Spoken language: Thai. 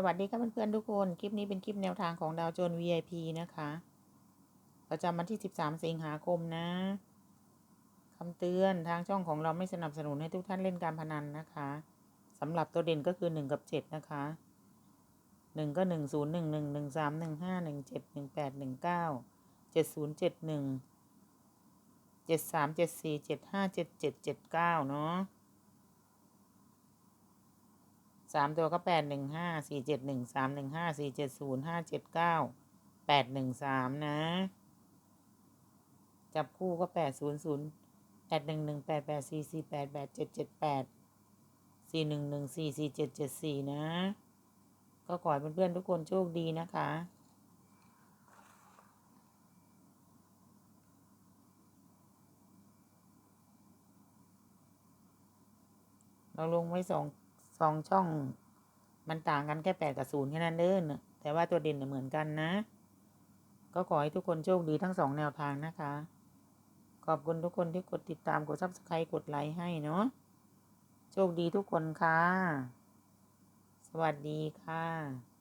สวัสดีครับเพื่อนๆทุกคน คลิปนี้เป็นคลิปแนวทางของดาวโจน VIP นะคะ ประจำวันที่ 13 สิงหาคมนะคำเตือนทางช่องของเราไม่สนับสนุนให้ทุกท่านเล่นการพนันนะคะสำหรับตัวเด่นก็คือ 1 กับ 7 นะคะ 1 ก็ 1 0 1 1 1 3 1 5 1 7 1 8 1 9 7 0 7 1 7 3 7 4 7 5 7 7 7 9 เนาะ สามตัวก็แปดหนึ่งห้าสี่เจ็ดหนึ่งสามหนึ่งห้าสี่เจ็ดศูนย์ห้าเจ็ดเก้าแปดหนึ่งสามนะ จับคู่ก็แปดศูนย์ศูนย์แปดหนึ่งหนึ่งแปดแปดสี่สี่แปดแปดเจ็ดเจ็ดแปดสี่หนึ่งหนึ่งสี่สี่เจ็ดเจ็ดสี่นะ ก็ขอให้เพื่อนๆทุกคนโชคดีนะคะเราลงไว้สอง สองช่อง มันต่างกันแค่แปดกับศูนย์แค่นั้นเด้อนะแต่ว่าตัวเด่นเหมือนกันนะ ก็ขอให้ทุกคนโชคดีทั้งสองแนวทางนะคะ ขอบคุณทุกคนที่กดติดตามกดซับสไครต์กดไลค์ให้เนาะโชคดีทุกคนค่ะ สวัสดีค่ะ